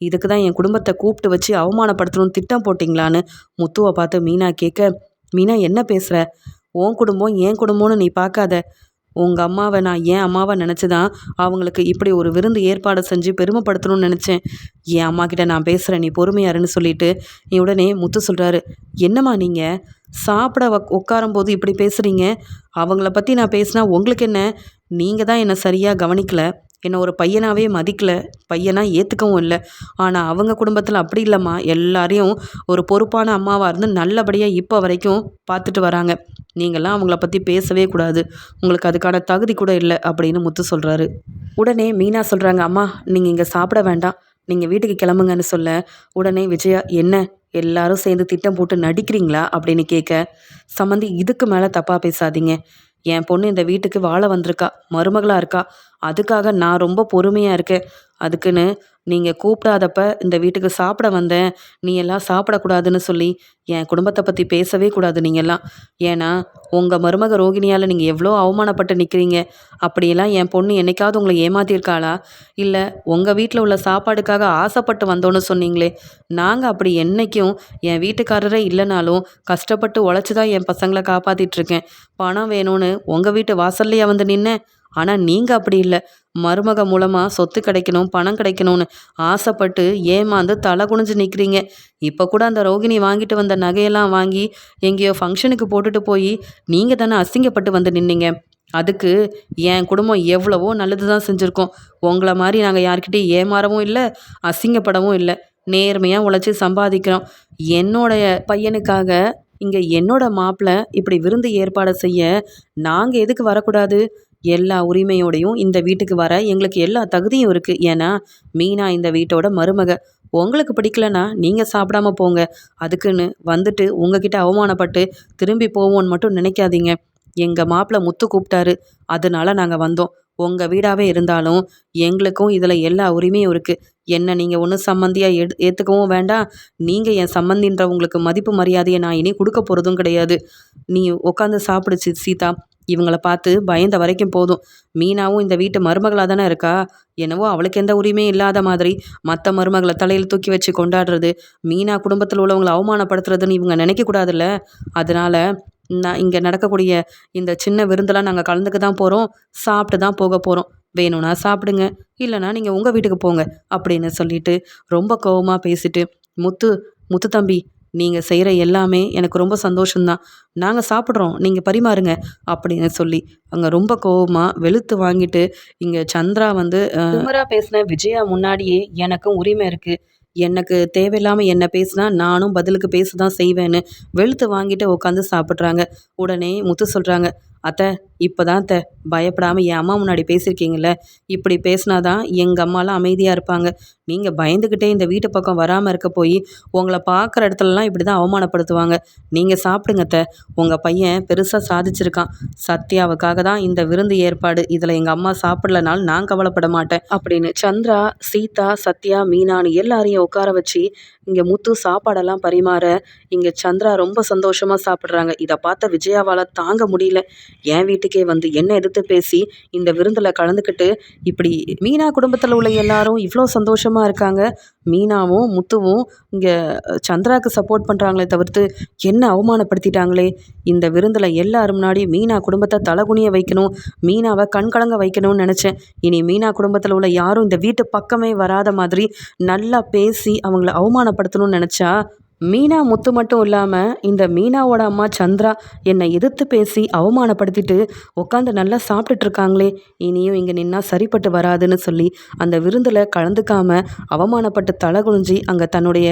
இதுக்கு தான் என் குடும்பத்தை கூப்பிட்டு வச்சு அவமானப்படுத்தணும்னு திட்டம் போட்டிங்களான்னு முத்துவை பார்த்து மீனா கேட்க மீனா என்ன பேசுகிற உன் குடும்பம் என் குடும்பம்னு நீ பார்க்காத. உங்கள் அம்மாவை நான் என் அம்மாவை நினச்சி தான் அவங்களுக்கு இப்படி ஒரு விருந்து ஏற்பாடு செஞ்சு பெருமைப்படுத்தணும்னு நினச்சேன். என் அம்மா கிட்ட நான் பேசுகிறேன் நீ பொறுமையாருன்னு சொல்லிட்டு. நீ உடனே முத்து சொல்கிறாரு என்னம்மா நீங்கள் சாப்பிட உக் உட்காரும்போது இப்படி பேசுகிறீங்க அவங்கள பற்றி நான் பேசினா உங்களுக்கு என்ன? நீங்கள் தான் என்னை சரியாக கவனிக்கலை. என்னை ஒரு பையனாகவே மதிக்கல பையனாக ஏற்றுக்கவும் இல்லை. ஆனால் அவங்க குடும்பத்தில் அப்படி இல்லைம்மா. எல்லாரையும் ஒரு பொறுப்பான அம்மாவாக இருந்து நல்லபடியாக இப்போ வரைக்கும் பார்த்துட்டு வராங்க. நீங்கள்லாம் அவங்கள பற்றி பேசவே கூடாது. உங்களுக்கு அதுக்கான தகுதி கூட இல்லை அப்படின்னு முத்து சொல்கிறாரு உடனே மீனா சொல்கிறாங்க அம்மா நீங்கள் இங்கே சாப்பிட வேண்டாம். நீங்கள் வீட்டுக்கு கிளம்புங்கன்னு சொல்ல. உடனே விஜயா என்ன? எல்லாரும் சேர்ந்து திட்டம் போட்டு நடிக்கிறீங்களா? அப்படின்னு கேட்க சம்மந்தி இதுக்கு மேலே தப்பாக பேசாதீங்க. என் பொண்ணு இந்த வீட்டுக்கு வாழ வந்திருக்கா மருமகளாக இருக்கா. அதுக்காக நான் ரொம்ப பொறுமையாக இருக்கேன். அதுக்குன்னு நீங்கள் கூப்பிடாதப்ப இந்த வீட்டுக்கு சாப்பிட வந்தேன் நீ எல்லாம் சாப்பிடக்கூடாதுன்னு சொல்லி என் குடும்பத்தை பற்றி பேசவே கூடாது நீங்கள்லாம் ஏன்னா உங்கள் மருமக ரோகிணியால் நீங்கள் எவ்வளோ அவமானப்பட்டு நிற்கிறீங்க அப்படியெல்லாம் என் பொண்ணு என்னைக்காவது உங்களை ஏமாத்தியிருக்காளா? இல்லை உங்கள் வீட்டில் உள்ள சாப்பாடுக்காக ஆசைப்பட்டு வந்தோன்னு சொன்னீங்களே நாங்கள் அப்படி என்னைக்கும் என் வீட்டுக்காரரே இல்லைனாலும் கஷ்டப்பட்டு உழைச்சி தான் என் பசங்களை காப்பாற்றிட்டுருக்கேன் பணம் வேணும்னு உங்கள் வீட்டு வாசல்லையா வந்து நின்னேன்? ஆனால் நீங்கள் அப்படி இல்லை. மருமக மூலமாக சொத்து கிடைக்கணும் பணம் கிடைக்கணும்னு ஆசைப்பட்டு ஏமாந்து தலை குனிஞ்சு நிற்கிறீங்க இப்போ கூட அந்த ரோகிணி வாங்கிட்டு வந்த நகையெல்லாம் வாங்கி எங்கேயோ ஃபங்க்ஷனுக்கு போட்டுட்டு போய் நீங்கள் தானே அசிங்கப்பட்டு வந்து நின்னீங்க. அதுக்கு என் குடும்பம் எவ்வளவோ நல்லது தான் செஞ்சுருக்கோம். உங்களை மாதிரி நாங்கள் யார்கிட்டையும் ஏமாறவும் இல்லை அசிங்கப்படவும் இல்லை. நேர்மையாக உழைச்சி சம்பாதிக்கிறோம். என்னோடைய பையனுக்காக இங்கே என்னோட மாப்பிள்ளை இப்படி விருந்து ஏற்பாடு செய்ய நாங்கள் எதுக்கு வரக்கூடாது? எல்லா உரிமையோடையும் இந்த வீட்டுக்கு வர எங்களுக்கு எல்லா தகுதியும் இருக்குது ஏன்னா மீனா இந்த வீட்டோட மருமக. உங்களுக்கு பிடிக்கலனா நீங்கள் சாப்பிடாம போங்க. அதுக்குன்னு வந்துட்டு உங்ககிட்ட அவமானப்பட்டு திரும்பி போவோன்னு மட்டும் நினைக்காதீங்க. எங்கள் மாப்பிள்ளை முத்து கூப்பிட்டாரு. அதனால நாங்கள் வந்தோம். உங்கள் வீடாகவே இருந்தாலும் எங்களுக்கும் இதில் எல்லா உரிமையும் இருக்குது என்ன நீங்கள் ஒன்றும் சம்மந்தியாக எடு ஏற்றுக்கவும் வேண்டாம். நீங்கள் என் சம்மந்தின்ற உங்களுக்கு மதிப்பு மரியாதையை நான் இனி கொடுக்க போகிறதும் கிடையாது. நீ உட்காந்து சாப்பிடுச்சு சீதா. இவங்கள பார்த்து பயந்த வரைக்கும் போதும். மீனாவும் இந்த வீட்டு மருமகளாக தானே இருக்கா? என்னவோ அவளுக்கு எந்த உரிமையும் இல்லாத மாதிரி மற்ற மருமகளை தலையில் தூக்கி வச்சு கொண்டாடுறது. மீனா குடும்பத்தில் உள்ளவங்களை அவமானப்படுத்துறதுன்னு இவங்க நினைக்கக்கூடாதுல்ல? அதனால் நான் இங்கே நடக்கக்கூடிய இந்த சின்ன விருந்தெல்லாம் நாங்கள் கலந்துக்க தான் போகிறோம் சாப்பிட்டு தான் போக போகிறோம் வேணும்னா சாப்பிடுங்க. இல்லைனா நீங்கள் உங்கள் வீட்டுக்கு போங்க அப்படின்னு சொல்லிட்டு ரொம்ப கோவமாக பேசிட்டு முத்து முத்து தம்பி நீங்கள் செய்கிற எல்லாமே எனக்கு ரொம்ப சந்தோஷம்தான். நாங்கள் சாப்பிட்றோம். நீங்கள் பரிமாறுங்க அப்படின்னு சொல்லி அங்கே ரொம்ப கோவமாக வெளுத்து வாங்கிட்டு இங்கே சந்திரா வந்து திமிரா பேசின விஜயா முன்னாடியே எனக்கும் உரிமை இருக்குது எனக்கு தேவையில்லாமல் என்ன பேசினா நானும் பதிலுக்கு பேச தான் செய்வேன்னு வெளுத்து வாங்கிட்டு உட்காந்து சாப்பிட்றாங்க. உடனே முத்து சொல்கிறாங்க அத்தை இப்போதான் த பயப்படாமல் என் அம்மா முன்னாடி பேசியிருக்கீங்களே இப்படி பேசினாதான் எங்கள் அம்மாலாம் அமைதியாக இருப்பாங்க. நீங்கள் பயந்துக்கிட்டே இந்த வீட்டு பக்கம் வராமல் இருக்க போய் உங்களை பார்க்குற இடத்துலலாம் இப்படி தான் அவமானப்படுத்துவாங்க. நீங்கள் சாப்பிடுங்க த உங்கள் பையன் பெருசாக சாதிச்சிருக்கான். சத்யாவுக்காக தான் இந்த விருந்து ஏற்பாடு. இதில் எங்கள் அம்மா சாப்பிடலனாலும் நான் கவலைப்பட மாட்டேன். அப்படின்னு சந்திரா சீதா சத்யா மீனான்னு எல்லாரையும் உட்கார வச்சு இங்கே முத்து சாப்பாடெல்லாம் பரிமாற இங்கே சந்திரா ரொம்ப சந்தோஷமாக சாப்பிட்றாங்க. இதை பார்த்த விஜயாவால் தாங்க முடியல. என் வீட்டு கார்த்திகே வந்து என்ன எதிர்த்து பேசி இந்த விருந்தில் கலந்துக்கிட்டு இப்படி மீனா குடும்பத்தில் உள்ள எல்லாரும் இவ்வளோ சந்தோஷமாக இருக்காங்க. மீனாவும் முத்துவும் இங்கே சந்திராவுக்கு சப்போர்ட் பண்ணுறாங்களே தவிர்த்து என்ன அவமானப்படுத்திட்டாங்களே? இந்த விருந்தில் எல்லாரும் முன்னாடி மீனா குடும்பத்தை தலகுனிய வைக்கணும் மீனாவை கண்கலங்க வைக்கணும்னு நினச்சேன். இனி மீனா குடும்பத்தில் உள்ள யாரும் இந்த வீட்டு பக்கமே வராத மாதிரி நல்லா பேசி அவங்கள அவமானப்படுத்தணும்னு நினச்சா மீனா முத்து மட்டும் இல்லாமல் இந்த மீனாவோட அம்மா சந்திரா என்னை எதிர்த்து பேசி அவமானப்படுத்திட்டு உட்காந்து நல்லா சாப்பிட்டுட்டு இருக்காங்களே. இனியும் இங்கே நின்னா சரிப்பட்டு வராதுன்னு சொல்லி அந்த விருந்தில் கலந்துக்காம அவமானப்பட்டு தலை குனிஞ்சி அங்கே தன்னுடைய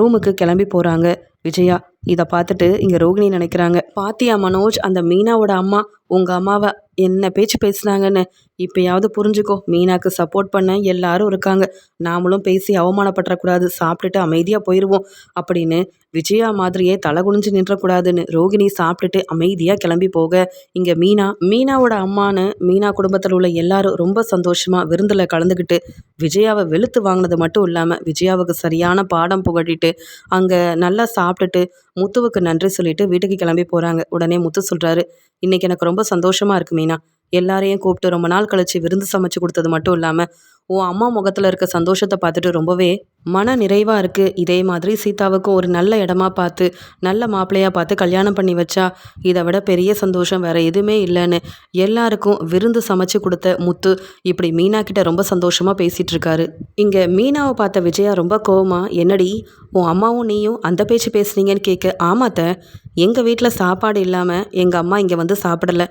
ரூமுக்கு கிளம்பி போகிறாங்க விஜயா இதை பார்த்துட்டு இங்கே ரோகிணி நினைக்கிறாங்க. பாத்தியா மனோஜ் அந்த மீனாவோட அம்மா உங்கள் அம்மாவை என்ன பேச்சு பேசுனாங்கன்னு இப்போயாவது புரிஞ்சுக்கோ. மீனாக்கு சப்போர்ட் பண்ண எல்லாரும் இருக்காங்க. நாமளும் பேசி அவமானப்பட்டுறக்கூடாது சாப்பிட்டுட்டு அமைதியாக போயிடுவோம் அப்படின்னு விஜயா மாதிரியே தலை குனிஞ்சு நின்றக்கூடாதுன்னு ரோகிணி சாப்பிட்டுட்டு அமைதியாக கிளம்பி போக. இங்கே மீனா மீனாவோட அம்மான்னு மீனா குடும்பத்தில் உள்ள எல்லாரும் ரொம்ப சந்தோஷமாக விருந்தில் கலந்துக்கிட்டு விஜயாவை வெளுத்து வாங்கினது மட்டும் இல்லாமல் விஜயாவுக்கு சரியான பாடம் புகட்டிட்டு அங்கே நல்லா சாப்பிட்டுட்டு முத்துவுக்கு நன்றி சொல்லிட்டு வீட்டுக்கு கிளம்பி போகிறாங்க உடனே முத்து சொல்கிறாரு இன்னைக்கு எனக்கு ரொம்ப சந்தோஷமாக இருக்குது மீனா. எல்லாரையும் கூப்பிட்டு ரொம்ப நாள் கழிச்சு விருந்து சமைச்சு கொடுத்தது மட்டும் இல்லாமல் உன் அம்மா முகத்தில் இருக்க சந்தோஷத்தை பார்த்துட்டு ரொம்பவே மன நிறைவாக இருக்குது இதே மாதிரி சீதாவுக்கும் ஒரு நல்ல இடமா பார்த்து நல்ல மாப்பிள்ளையாக பார்த்து கல்யாணம் பண்ணி வச்சா இதை விட பெரிய சந்தோஷம் வேற எதுவுமே இல்லைன்னு எல்லாருக்கும் விருந்து சமைச்சு கொடுத்த முத்து இப்படி மீனா கிட்ட ரொம்ப சந்தோஷமாக பேசிகிட்டு இருக்காரு. இங்கே மீனாவை பார்த்த விஜயா ரொம்ப கோவமாக என்னடி உன் அம்மாவும் நீயும் அந்த பேச்சு பேசுனீங்கன்னு கேட்க ஆமாத்த எங்கள் வீட்டில் சாப்பாடு இல்லாமல் எங்கள் அம்மா இங்கே வந்து சாப்பிடல.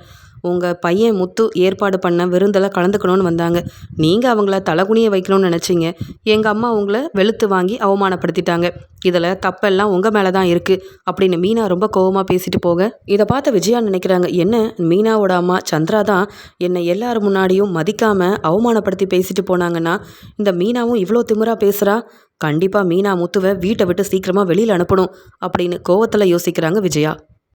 உங்கள் பையன் முத்து ஏற்பாடு பண்ண விருந்தில் கலந்துக்கணும்னு வந்தாங்க. நீங்கள் அவங்கள தலகுனிய வைக்கணும்னு நினச்சிங்க. எங்கள் அம்மா அவங்கள வெளுத்து வாங்கி அவமானப்படுத்திட்டாங்க. இதில் தப்பெல்லாம் உங்கள் மேலே தான் இருக்குது அப்படின்னு மீனா ரொம்ப கோவமாக பேசிட்டு போக இதை பார்த்த விஜயா நினைக்கிறாங்க. என்ன? மீனாவோட அம்மா சந்திரா தான் என்னை எல்லார் முன்னாடியும் மதிக்காமல் அவமானப்படுத்தி பேசிட்டு போனாங்கன்னா இந்த மீனாவும் இவ்வளோ திமிராக பேசுகிறா கண்டிப்பாக மீனா முத்துவை வீட்டை விட்டு சீக்கிரமாக வெளியில் அனுப்பணும். அப்படின்னு கோவத்தில் யோசிக்கிறாங்க விஜயா.